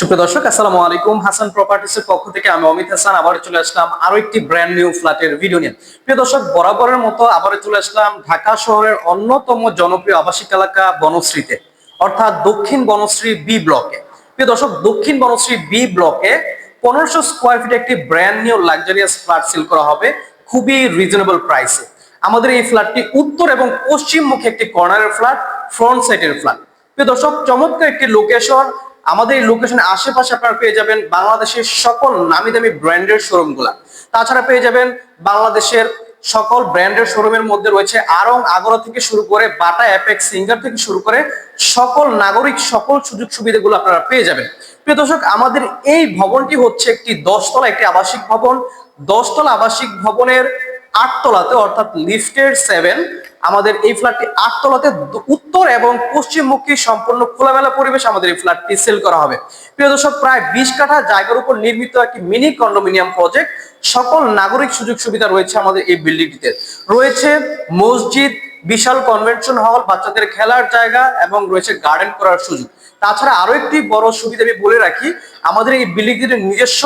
আসসালামু আলাইকুম। হাসান পক্ষ থেকে আমি অমিত হাসান আবার চলে আসলাম আরও একটি ব্র্যান্ড নিউ ফ্ল্যাটের ভিডিও নিয়ে। প্রিয় দর্শক, বরাবরের মতো আবার চলে আসলাম ঢাকা শহরের অন্যতম জনপ্রিয় আবাসিক এলাকা বনশ্রীতে, অর্থাৎ দক্ষিণ বনশ্রী বি ব্লকে প্রিয় দর্শক, দক্ষিণ বনশ্রী বি ব্লকে পনেরোশো স্কোয়ার ফিট একটি brand new luxurious flat sell করা হবে খুবই রিজনেবল প্রাইসে আমাদের এই ফ্ল্যাটটি উত্তর এবং পশ্চিম মুখে একটি কর্নারের ফ্ল্যাট ফ্রন্ট সাইডের ফ্ল্যাট প্রিয় দর্শক, চমৎকার একটি লোকেশন আমাদের এই লোকেশনের আশেপাশে আপনারা পেয়ে যাবেন বাংলাদেশের সকল নামি দামি ব্র্যান্ডের শোরুমগুলা তাছাড়া পেয়ে যাবেন বাংলাদেশের সকল ব্র্যান্ডের শোরুমের মধ্যে রয়েছে আরং আগরা থেকে শুরু করে বাটা অ্যাপেক্স সিঙ্গার থেকে শুরু করে সকল নাগরিক সকল সুযোগ সুবিধাগুলো আপনারা পেয়ে যাবেন। প্রিয় দর্শক, আমাদের এই ভবনটি হচ্ছে একটি দশতলা, একটি আবাসিক ভবন। দশতলা আবাসিক ভবনের আটতলাতে অর্থাৎ লিফটের সেভেন আমাদের এই ফ্ল্যাটটি আটতলাতে উত্তর এবং পশ্চিমমুখী সম্পূর্ণ খোলামেলা পরিবেশ আমাদের এই ফ্ল্যাটটি সেল করা হবে। প্রিয় দর্শক, প্রায় বিশ কাঠা জায়গার উপর নির্মিত একটি মিনি কন্ডোমিনিয়াম প্রজেক্ট। সকল নাগরিক সুযোগ সুবিধা রয়েছে আমাদের এই বিল্ডিংটিতে। রয়েছে মসজিদ, বিশাল কনভেনশন হল, বাচ্চাদের খেলার জায়গা এবং রয়েছে গার্ডেন করার সুযোগ। তাছাড়া আরও একটি বড় সুবিধা আমি বলে রাখি, আমাদের এই বিল্ডিংটির নিজস্ব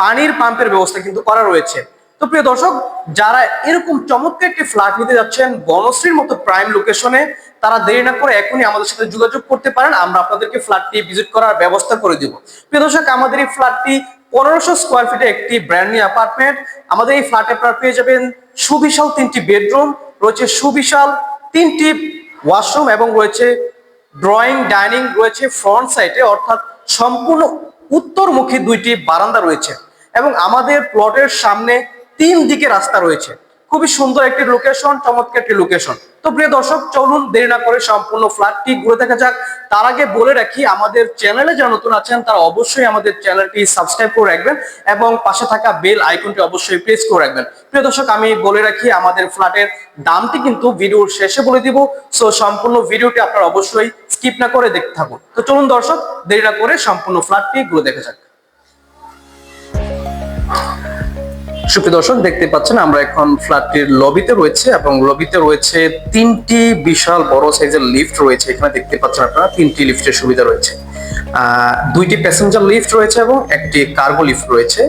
পানির পাম্পের ব্যবস্থা কিন্তু করা রয়েছে। তো প্রিয় দর্শক, যারা এরকম চমৎকার একটি ফ্ল্যাট নিতে যাচ্ছেন, বনশ্রীর মতো প্রাইম লোকেশনে তারা দেরি না করে এখনই আমাদের সাথে যোগাযোগ করতে পারেন। আমরা আপনাদেরকে ফ্ল্যাটটি ভিজিট করার ব্যবস্থা করে দিব। প্রিয় দর্শক, আমাদের এই ফ্ল্যাটটি পনেরোশো স্কোয়ার ফিটে একটি ব্র্যান্ড নিউ অ্যাপার্টমেন্ট আমাদের এই ফ্ল্যাটে আপনারা পেয়ে যাবেন সুবিশাল তিনটি বেডরুম রয়েছে সুবিশাল তিনটি ওয়াশরুম এবং রয়েছে ড্রয়িং ডাইনিং রয়েছে ফ্রন্ট সাইডে অর্থাৎ সম্পূর্ণ উত্তরমুখী দুইটি বারান্দা রয়েছে। এবং আমাদের প্লটের সামনে তিন দিকে রাস্তা রয়েছে। খুবই সুন্দর একটি লোকেশন চমৎকার একটি লোকেশন তো প্রিয় দর্শক, চলুন দেরি না করে সম্পূর্ণ ফ্ল্যাটটি ঘুরে দেখা যাক। তার আগে বলে রাখি, আমাদের চ্যানেলে যারা নতুন আছেন, তারা অবশ্যই আমাদের চ্যানেলটি সাবস্ক্রাইব করে রাখবেন এবং পাশে থাকা বেল আইকনটি অবশ্যই প্রেস করে রাখবেন। প্রিয় দর্শক, আমি বলে রাখি, আমাদের ফ্ল্যাটের দামটি কিন্তু ভিডিওর শেষে বলে দিব। সো সম্পূর্ণ ভিডিওটি আপনারা অবশ্যই স্কিপ না করে দেখতে থাকুন। তো চলুন দর্শক, দেরি না করে সম্পূর্ণ ফ্ল্যাটটি ঘুরে দেখা যাক। সুপ্রিয় দেখতে পাচ্ছেন আমরা এখন ফ্ল্যাটটির লবিতে রয়েছে এবং লবিতে রয়েছে তিনটি বিশাল বড় সাইজের লিফট রয়েছে। এখানে দেখতে পাচ্ছেন আপনারা তিনটি লিফটের সুবিধা রয়েছে। দুইটি প্যাসেঞ্জার লিফট রয়েছে এবং একটি কার্গো লিফট রয়েছে।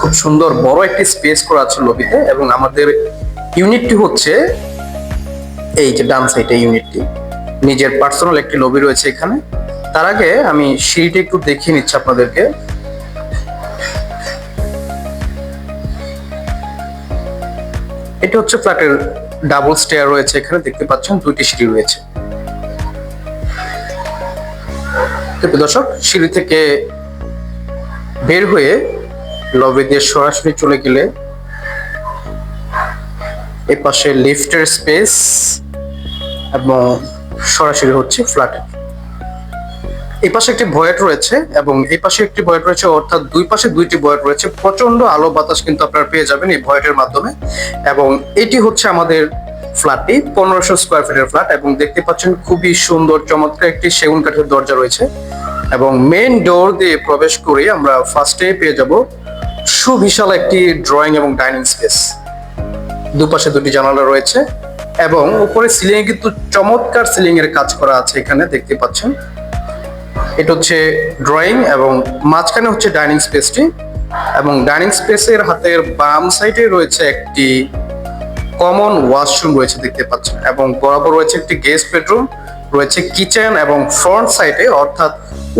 খুব সুন্দর বড় একটি স্পেস করা আছে লবিতে এবং আমাদের ইউনিটটি হচ্ছে এই যে ডান সাইডে ইউনিটটি নিজের পার্সোনাল একটি লবি রয়েছে এখানে। তার আগে আমি সিঁড়িটি একটু দেখিয়ে নিচ্ছি আপনাদেরকে। এটা হচ্ছে ফ্ল্যাটের ডাবল স্টেয়ার রয়েছে এখানে, দেখতে পাচ্ছেন, দুইটি সিঁড়ি রয়েছে। দর্শক, সিঁড়ি থেকে বের হয়ে লবি দিয়ে সরাসরি চলে গেলে এই পাশে লিফটের স্পেস এবং সরাসরি হচ্ছে ফ্ল্যাটের। এই পাশে একটি ভয়েট রয়েছে এবং এই পাশে একটি ভয়েট রয়েছে, অর্থাৎ দুই পাশে দুইটি ভয়েট রয়েছে। প্রচণ্ড আলো বাতাস কিন্তু আপনারা পেয়ে যাবেন এই ভয়েটের মাধ্যমে। এবং এটি হচ্ছে আমাদের ফ্ল্যাটটি, পনেরোশো স্কোয়ার ফিটের ফ্ল্যাট এবং দেখতে পাচ্ছেন খুবই সুন্দর, চমৎকার একটি সেগুন কাঠের দরজা রয়েছে। এবং মেইন ডোর দিয়ে প্রবেশ করে আমরা ফার্স্টে পেয়ে যাব সুবিশাল একটি ড্রয়িং এবং ডাইনিং স্পেস। দুপাশে দুটি জানালা রয়েছে এবং উপরে সিলিং কিন্তু চমৎকার সিলিং এর কাজ করা আছে এখানে, দেখতে পাচ্ছেন। এটা হচ্ছে ড্রয়িং এবং মাঝখানে হচ্ছে ডাইনিং স্পেসটি এবং ডাইনিং স্পেসের হাতের বাম সাইডে রয়েছে একটি কমন ওয়াশরুম রয়েছে দেখতে পাচ্ছেন। এবং বরাবর রয়েছে একটি গেস্ট বেডরুম রয়েছে কিচেন এবং ফ্রন্ট সাইডে অর্থাৎ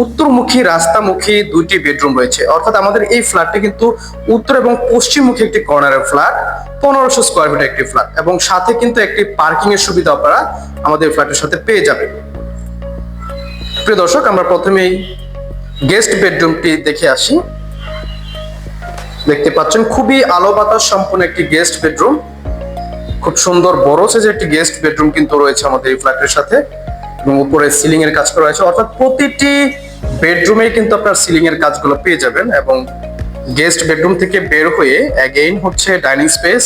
উত্তরমুখী, রাস্তামুখী দুইটি বেডরুম রয়েছে। অর্থাৎ আমাদের এই ফ্ল্যাটটি কিন্তু উত্তর এবং পশ্চিমমুখী একটি কর্নারের ফ্ল্যাট পনেরোশো স্কোয়ার ফিটের একটি ফ্ল্যাট এবং সাথে কিন্তু একটি পার্কিং এর সুবিধা আপনারা আমাদের ফ্ল্যাটের সাথে পেয়ে যাবেন। প্রিয় দর্শক, আমরা প্রথমেই গেস্ট বেডরুমটি দেখে আসি। দেখতে পাচ্ছেন, খুবই আলো বাতাস সম্পন্ন একটি গেস্ট বেডরুম খুব সুন্দর বড় সাইজের একটি গেস্ট বেডরুম কিন্তু রয়েছে আমাদের এই ফ্ল্যাটের সাথে। এবং উপরে সিলিং এর কাজ করা হয়েছে। অর্থাৎ প্রতিটি বেডরুমে কিন্তু আপনার সিলিং এর কাজগুলো পেয়ে যাবেন এবং গেস্ট বেডরুম থেকে বের হয়ে অ্যাগেইন হচ্ছে ডাইনিং স্পেস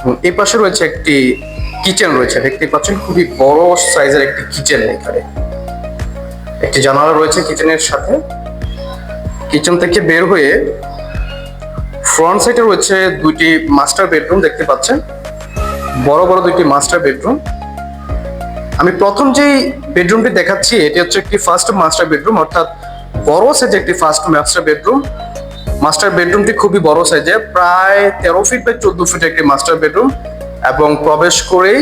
এবং এই পাশে রয়েছে একটি কিচেন রয়েছে। দেখতে পাচ্ছেন, খুবই বড় সাইজের একটি কিচেন এখানে। একটি জানালা রয়েছে কিচেনের সাথে। কিচেন থেকে বের হয়ে ফ্রন্ট সাইডে রয়েছে দুইটি মাস্টার বেডরুম দেখতে পাচ্ছেন। বড় বড় দুইটি মাস্টার বেডরুম আমি প্রথম যেই বেডরুমটি দেখাচ্ছি, এটি হচ্ছে একটি ফার্স্ট মাস্টার বেডরুম অর্থাৎ বড় সাইজে একটি ফার্স্ট মাস্টার বেডরুম মাস্টার বেডরুমটি খুবই বড় সাইজে প্রায় তেরো ফিট বাই চোদ্দ ফিট একটি মাস্টার বেডরুম এবং প্রবেশ করেই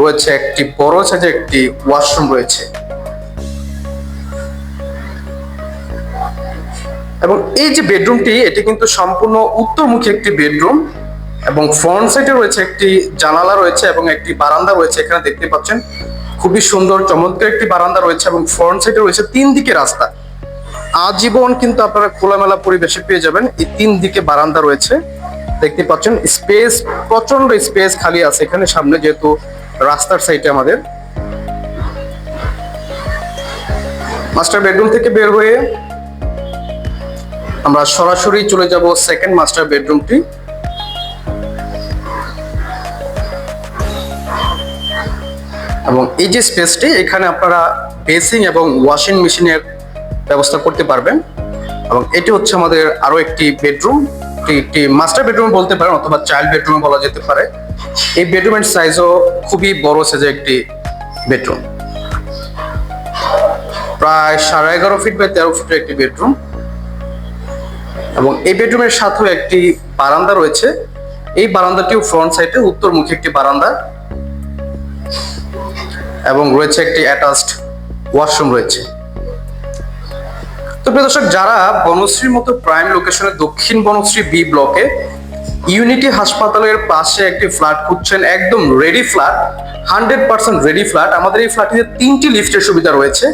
রয়েছে একটি বড় সাইজে একটি ওয়াশরুম রয়েছে। এবং এই যে বেডরুমটি, এটি কিন্তু সম্পূর্ণ উত্তরমুখী একটি বেডরুম এবং ফ্রন্ট সাইডে রয়েছে একটি জানালা রয়েছে এবং একটি বারান্দা রয়েছে। এখানে দেখতে পাচ্ছেন, খুবই সুন্দর, চমৎকার একটি বারান্দা রয়েছে এবং ফ্রন্ট সাইডে রয়েছে তিন দিকে রাস্তা। আজীবন কিন্তু আপনারা খোলামেলা পরিবেশে পেয়ে যাবেন। এই তিন দিকে বারান্দা রয়েছে। দেখতে পাচ্ছেন, স্পেস প্রচণ্ড স্পেস খালি আছে এখানে সামনে, যেহেতু রাস্তার সাইডে আমাদের। মাস্টার বেডরুম থেকে বের হয়ে আমরা সরাসরি চলে যাব সেকেন্ড মাস্টার বেডরুমটি এবং এই যে স্পেসটি এখানে আপনারা বেসিং এবং ওয়াশিং মেশিনের ব্যবস্থা করতে পারবেন। এবং এটি হচ্ছে আমাদের আরও একটি বেডরুম একটি মাস্টার বেডরুম বলতে পারেন অথবা চাইল্ড বেডরুম বলা যেতে পারে। এই বেডরুমের সাইজও খুবই বড় সাইজের একটি বেডরুম প্রায় সাড়ে এগারো ফিট বাই তেরো ফিটের একটি বেডরুম এবং এই বেডরুমের সাথেও একটি বারান্দা রয়েছে। এই বারান্দাটিও ফ্রন্ট সাইডে উত্তরমুখী একটি বারান্দা এবং রয়েছে একটি অ্যাটাচড ওয়াশরুম রয়েছে। তো প্রিয় দর্শক, যারা বনশ্রীর মতো প্রাইম লোকেশনে দক্ষিণ বনশ্রী বি ব্লকে ইউনিটি হাসপাতালের পাশে একটি ফ্ল্যাট খুঁজছেন, একদম ready flat hundred percent ready flat আমাদের এই ফ্ল্যাটটিতে তিনটি লিফটের সুবিধা রয়েছে।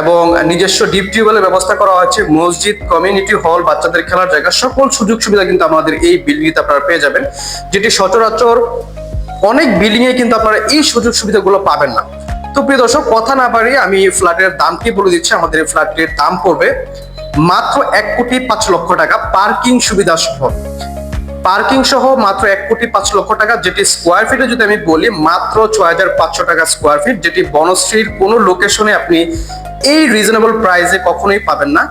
এবং নিজস্ব ডিপ টিউবওয়েলের ব্যবস্থা করা হয়েছে। মসজিদ কমিউনিটি হল বাচ্চাদের খেলার জায়গা, সকল সুযোগ সুবিধা কিন্তু আমাদের এই বিল্ডিংতে আপনারা পেয়ে যাবেন, যেটি সচরাচর অনেক বিল্ডিং এ কিন্তু আপনারা এই সুযোগ সুবিধাগুলো পাবেন না। তো প্রিয় দর্শক, কথা না বাড়িয়ে আমি ফ্ল্যাটের দামটি বলে দিচ্ছি? আমাদের এই ফ্ল্যাটের দাম পড়বে মাত্র এক কোটি পাঁচ লক্ষ টাকা পার্কিং সুবিধা সহ। পার্কিং সহ মাত্র এক কোটি পাঁচ লক্ষ টাকা, যেটি স্কোয়ার ফিটে যদি আমি বলি, মাত্র ছয় হাজার পাঁচশো টাকা স্কোয়ার ফিট যেটি বনশ্রীর কোনো লোকেশনে আপনি এই রিজনেবল প্রাইসে কখনোই পাবেন না।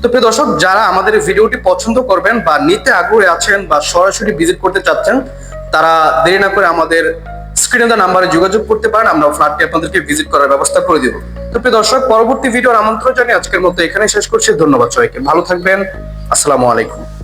তো প্রিয় দর্শক, যারা আমাদের ভিডিওটি পছন্দ করবেন বা নিতে আগ্রহী আছেন বা সরাসরি ভিজিট করতে চাচ্ছেন, তারা দেরি না করে আমাদের স্ক্রিনে দেওয়া নাম্বারে যোগাযোগ করতে পারেন, আমরা ফ্ল্যাটটি আপনাদেরকে ভিজিট করার ব্যবস্থা করে দিব। তো প্রিয় দর্শক, পরবর্তী ভিডিওর আমন্ত্রণ জানিয়ে আজকের মতো এখানে শেষ করছি। ধন্যবাদ সবাইকে। ভালো থাকবেন। আসসালামু আলাইকুম।